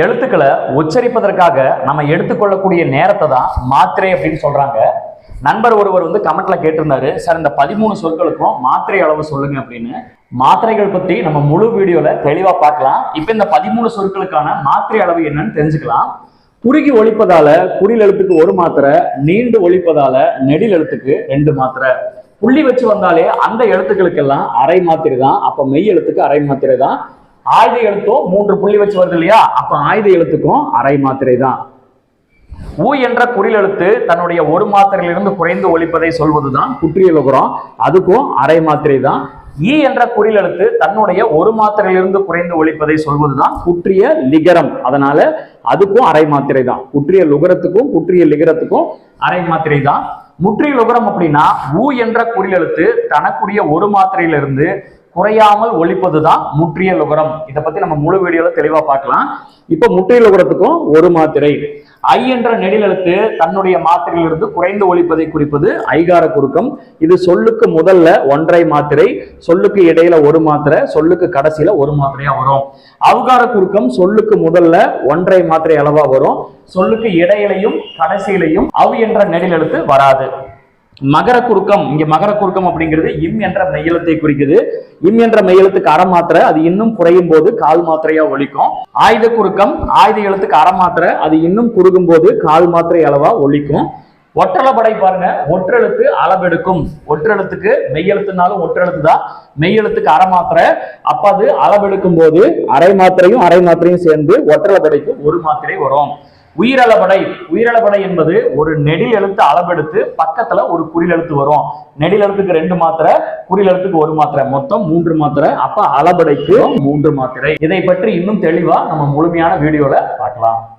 எழுத்துக்களை உச்சரிப்பதற்காக நம்ம எடுத்துக்கொள்ளக்கூடிய நேரத்தை தான் மாத்திரை அப்படின்னு சொல்றாங்க. நண்பர் ஒருவர் வந்து கமெண்ட்ல கேட்டிருந்தாரு சார் இந்த பதிமூணு சொற்களுக்கும் மாத்திரை அளவு சொல்லுங்க அப்படின்னு. மாத்திரைகள் பத்தி நம்ம முழு வீடியோல தெளிவா பார்க்கலாம். இப்போ இந்த பதிமூணு சொற்களுக்கான மாத்திரை அளவு என்னன்னு தெரிஞ்சுக்கலாம். குறுகி ஒழிப்பதால குறில் எழுத்துக்கு ஒரு மாத்திரை நீண்டு ஒழிப்பதால நெடில் எழுத்துக்கு ரெண்டு மாத்திரை. புள்ளி வச்சு வந்தாலே அந்த எழுத்துக்களுக்கெல்லாம் அரை மாத்திரை தான் அப்ப மெய் எழுத்துக்கு அரை மாத்திரை தான். ஆயுத எழுத்தும் மூன்று புள்ளி வச்சு வருது இல்லையா? அப்ப ஆயுத எழுத்துக்கும் அரை மாத்திரை தான். ஊ என்ற குறில் எழுத்து தன்னுடைய ஒரு மாத்திரையிலிருந்து குறைந்து ஒழிப்பதை சொல்வதுதான் குற்றியலுகுரம். அதுக்கும் அரை மாத்திரை தான். ஈ என்ற குறில் எழுத்து தன்னுடைய ஒரு மாத்திரையிலிருந்து குறைந்து ஒழிப்பதை சொல்வதுதான் குற்றிய லிகரம் அதனால அதுக்கும் அரை மாத்திரை தான். குற்றிய லுகரத்துக்கும் குற்றிய லிகரத்துக்கும் அரை மாத்திரை தான். முற்றிய லுகரம் அப்படின்னா ஊ என்ற குறில் எழுத்து தனக்குரிய ஒரு மாத்திரையிலிருந்து குறையாமல் ஒழிப்பதுதான் முற்றிய லுகரம் இதை பத்தி நம்ம முழு வீடியோல தெளிவா பார்க்கலாம். இப்ப முற்றிய லுகரத்துக்கும் ஒரு மாத்திரை. ஐ என்ற நெடிலெழுத்து தன்னுடைய மாத்திரையிலிருந்து குறைந்து ஒழிப்பதை குறிப்பது ஐகார குறுக்கம். இது சொல்லுக்கு முதல்ல ஒன்றை மாத்திரை சொல்லுக்கு இடையில ஒரு மாத்திரை சொல்லுக்கு கடைசியில ஒரு மாத்திரையா வரும். அவகார குறுக்கம் சொல்லுக்கு முதல்ல ஒன்றை மாத்திரை அளவா வரும். சொல்லுக்கு இடையிலையும் கடைசியிலையும் அவ் என்ற நெடிலெழுத்து வராது. மகர குறுக்கம் இங்க மகர குறுக்கம் அப்படிங்கிறது இம் என்ற மெய்யெழுத்தை குறிக்குது. இம் என்ற மெய்யெழுத்துக்கு அரை மாத்திரை அது இன்னும் குறையும் போது கால் மாத்திரையா ஒலிக்கும். ஆயுத குறுக்கம் ஆயுத எழுத்துக்கு அரை மாத்திரை அது இன்னும் குறுகும் போது கால் மாத்திரை அளவா ஒலிக்கும். ஒற்றளபடை பாருங்க ஒற்றெழுத்து அளவெடுக்கும். ஒற்றெழுத்துக்கு மெய்யெழுத்துனாலும் ஒற்றெழுத்து தான் மெய்யெழுத்துக்கு அரை மாத்திரை. அப்ப அது அளவெடுக்கும் போது அரை மாத்திரையும் அரை மாத்திரையும் சேர்ந்து ஒற்றளபடைக்கு ஒரு மாத்திரை வரும். உயிரளபடை உயிரளபடை என்பது ஒரு நெடில் எழுத்து அளவெடுத்து பக்கத்துல ஒரு குறில் எழுத்து வரும். நெடில் எழுத்துக்கு ரெண்டு மாத்திரை குறில் எழுத்துக்கு ஒரு மாத்திரை. மொத்தம் மூன்று மாத்திரை. அப்ப அளபடைக்கு மூன்று மாத்திரை. இதை பற்றி இன்னும் தெளிவா நம்ம முழுமையான வீடியோல பார்க்கலாம்.